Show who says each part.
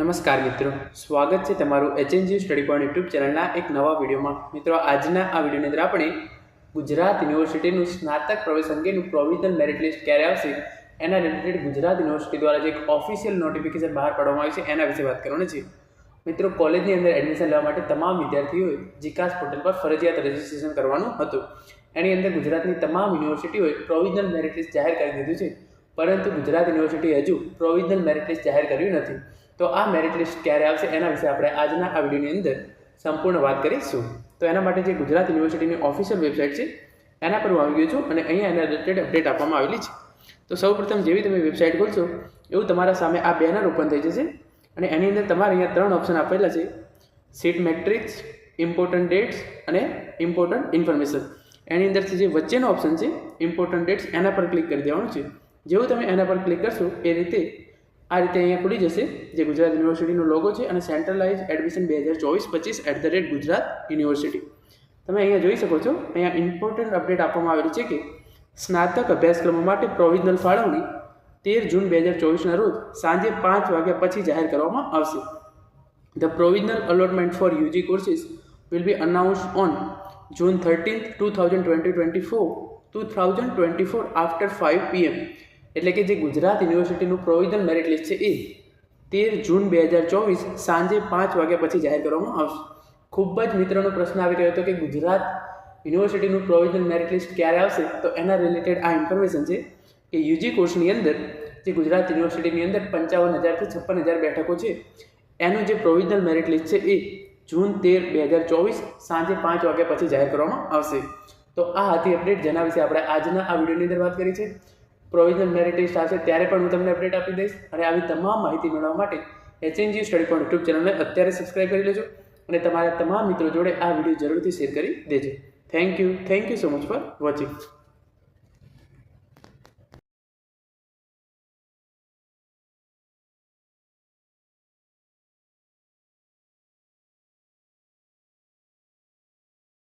Speaker 1: નમસ્કાર મિત્રો. સ્વાગત છે તમારું એચએનજી સ્ટડી પોઈન્ટ યુટ્યુબ ચેનલના એક નવા વિડીયોમાં. મિત્રો, આજના આ વિડીયોની અંદર આપણે ગુજરાત યુનિવર્સિટીનું સ્નાતક પ્રવેશ અંગેનું પ્રોવિઝનલ મેરિટ લિસ્ટ ક્યારે આવશે? એના રિલેટેડ ગુજરાત યુનિવર્સિટી દ્વારા જે એક ઓફિશિયલ નોટિફિકેશન બહાર પાડવામાં આવી છે, એના વિશે વાત કરવાની છે. મિત્રો, કોલેજની અંદર એડમિશન લેવા માટે તમામ વિદ્યાર્થીઓએ જીકાસ પોર્ટલ પર ફરજિયાત રજિસ્ટ્રેશન કરવાનું હતું. એની અંદર ગુજરાતની તમામ યુનિવર્સિટીઓએ પ્રોવિઝનલ મેરિટ લિસ્ટ જાહેર કરી દીધું છે. પરંતુ ગુજરાત યુનિવર્સિટી હજુ પ્રોવિઝનલ મેરિટ લિસ્ટ જાહેર કર્યું નથી. તો આ મેરિટ લિસ્ટ ક્યારે આવશે એના વિશે આપણે આજના આ વિડીયોની અંદર સંપૂર્ણ વાત કરીશું. તો એના માટે જે ગુજરાત યુનિવર્સિટીની ઓફિશિયલ વેબસાઇટ છે, એના પર હું આવી ગયો છું અને અહીંયા એના રિલેટેડ અપડેટ આપવામાં આવેલી છે. તો સૌપ્રથમ જેવી તમે વેબસાઇટ ખોલશો, એવું તમારા સામે આ બેનર ઓપન થઈ જશે અને એની અંદર તમારે અહીંયા ત્રણ ઓપ્શન આપેલા છે. સીટ મેટ્રિક્સ ઇમ્પોર્ટન્ટ ડેટ્સ અને ઇમ્પોર્ટન્ટ ઇન્ફોર્મેશન એની અંદરથી જે વચ્ચેનો ઓપ્શન છે ઇમ્પોર્ટન્ટ ડેટ્સ એના પર ક્લિક કરી દેવાનું છે. જેવું તમે એના પર ક્લિક કરશો, એ રીતે આ રીતે અહીંયા ખુલી જશે, જે ગુજરાત યુનિવર્સિટીનો લોગો છે અને સેન્ટ્રલાઇઝ એડમિશન બે હજાર ચોવીસ પચીસ at the rate Gujarat university. તમે અહીંયા જોઈ શકો છો, અહીંયા ઇમ્પોર્ટન્ટ અપડેટ આપવામાં આવેલી છે કે સ્નાતક અભ્યાસક્રમો માટે પ્રોવિઝનલ ફાળવણી તેર જૂન બે હજાર ચોવીસના રોજ સાંજે પાંચ વાગ્યા પછી જાહેર કરવામાં આવશે. The provisional allotment for UG courses will be announce on June thirteenth two thousand twenty twenty four two thousand twenty four after five PM એટલે કે જે ગુજરાત યુનિવર્સિટીનું પ્રોવિઝન મેરિટ લિસ્ટ છે એ તેર જૂન બે હજાર ચોવીસ સાંજે પાંચ વાગ્યા પછી જાહેર કરવામાં આવશે. ખૂબ જ મિત્રોનો પ્રશ્ન આવી રહ્યો હતો કે ગુજરાત યુનિવર્સિટીનું પ્રોવિઝન મેરિટ લિસ્ટ ક્યારે આવશે? તો એના રિલેટેડ આ ઇન્ફોર્મેશન છે કે યુજી કોર્સની અંદર, જે ગુજરાત યુનિવર્સિટીની અંદર પંચાવન હજારથી છપ્પન હજાર બેઠકો છે, એનું જે પ્રોવિઝનલ મેરિટ લિસ્ટ છે એ જૂન તેર બે હજાર ચોવીસ સાંજે પાંચ વાગ્યા પછી જાહેર કરવામાં આવશે. તો આ હતી અપડેટ જેના વિશે આપણે આજના આ વિડીયોની અંદર વાત કરી છે. પ્રોવિઝનલ મેરિટ લિસ્ટ આવશે, ત્યારે પણ હું તમને અપડેટ આપી દઈશ. અને આવી તમામ માહિતી મેળવવા માટે એચએનજી સ્ટડી પોઈન્ટ યુટ્યુબ ચેનલને અત્યારે સબસ્ક્રાઈબ કરી લેજો. અને તમારા તમામ મિત્રો જોડે આ વીડિયો જરૂરથી શેર કરી દેજો. Thank you thank you so much for watching